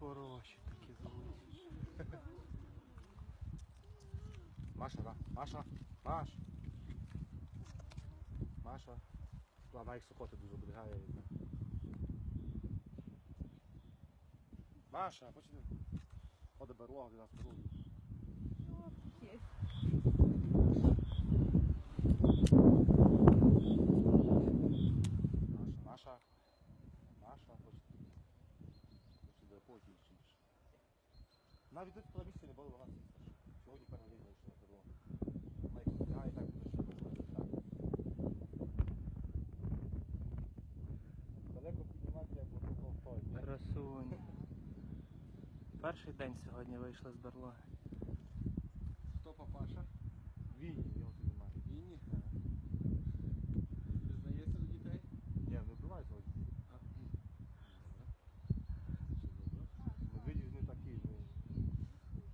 Хороші такі золоті. Маша, да. Маша, Маш. Маша. Вона їх сухоти дуже облягає. Маша, почни. Ходи берлога, де нас керують. Маша, Навіть тут місці не було вона старше. Сьогодні перший день вийшла так, буде ще думає, так. Далеко піднімати, як воно ні? Красунь. Перший день сьогодні вийшли з берлоги. Хто папаша? Вінні, його тут немає. Вінні? Признається до дітей? Ні, не вбивай сьогодні. А, м. Все добре. Медведі вони такі, ну.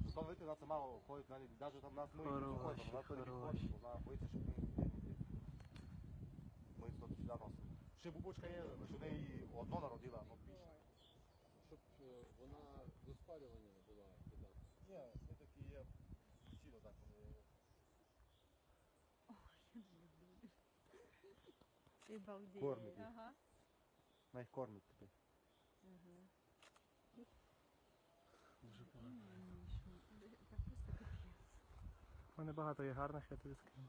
Ну, там видите, нас мало ходить, навіть навіть там нас ми не ходимо, вона то не бо вона боїться, щоб ми не йдемо. Ми тут сюди носимо. Ще бубочка є, лише в неї одно народила, ну більше. Щоб е, вона до спалювання не була туди. Ні, це такі є постійно так. Ти балдіє. Кормить їх. Ага. Їх кормить тепер. Дуже багато. Це просто капець. У мене багато є гарних, я тобі скину.